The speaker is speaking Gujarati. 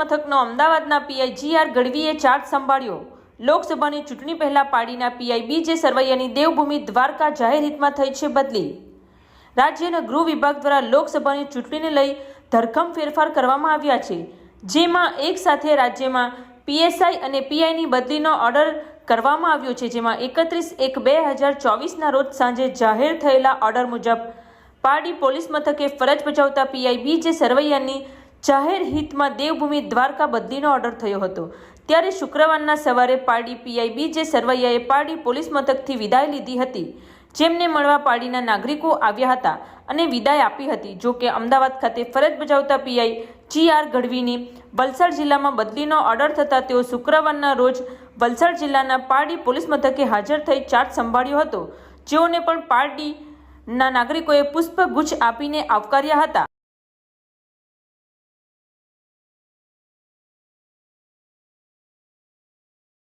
મથકનો અમદાવાદના પીઆઈ જી આર ગઢવીએ ચાર્જ સંભાળ્યો. લોકસભાની ચૂંટણી પહેલા પાડીના પીઆઈ બી જે સરવૈયાની દેવભૂમિ દ્વારકા જાહેર હિતમાં થઈ છે બદલી. રાજ્યના ગૃહ વિભાગ દ્વારા લોકસભાની ચૂંટણીને લઈ ધરખમ ફેરફાર કરવામાં આવ્યા છે, જેમાં એક સાથે રાજ્યમાં પીએસઆઈ અને પીઆઈની બદલીનો ઓર્ડર કરવામાં આવ્યો છે, જેમાં એકત્રીસ એક બે હજાર ચોવીસના રોજ સાંજે જાહેર થયેલા ઓર્ડર મુજબ પારડી પોલીસ મથકે ફરજ બજાવતા પીઆઈ બી જે સરવૈયાની જાહેર હિતમાં દેવભૂમિ દ્વારકા બદલીનો ઓર્ડર થયો હતો. ત્યારે શુક્રવારના સવારે પારડી પીઆઈ બી જે સરવૈયાએ પારડી પોલીસ મથકથી વિદાય લીધી હતી, જેમને મળવા પારડીના નાગરિકો આવ્યા હતા અને વિદાય આપી હતી. જો કે અમદાવાદ ખાતે ફરજ બજાવતા પીઆઈ જી આર ગઢવીની વલસાડ જિલ્લામાં બદલીનો ઓર્ડર થતાં તેઓ શુક્રવારના રોજ વલસાડ જિલ્લાના પારડી પોલીસ મથકે હાજર થઈ ચાર્જ સંભાળ્યો હતો. જેઓને પણ પારડીના નાગરિકોએ પુષ્પગુચ્છ આપીને આવકાર્યા હતા.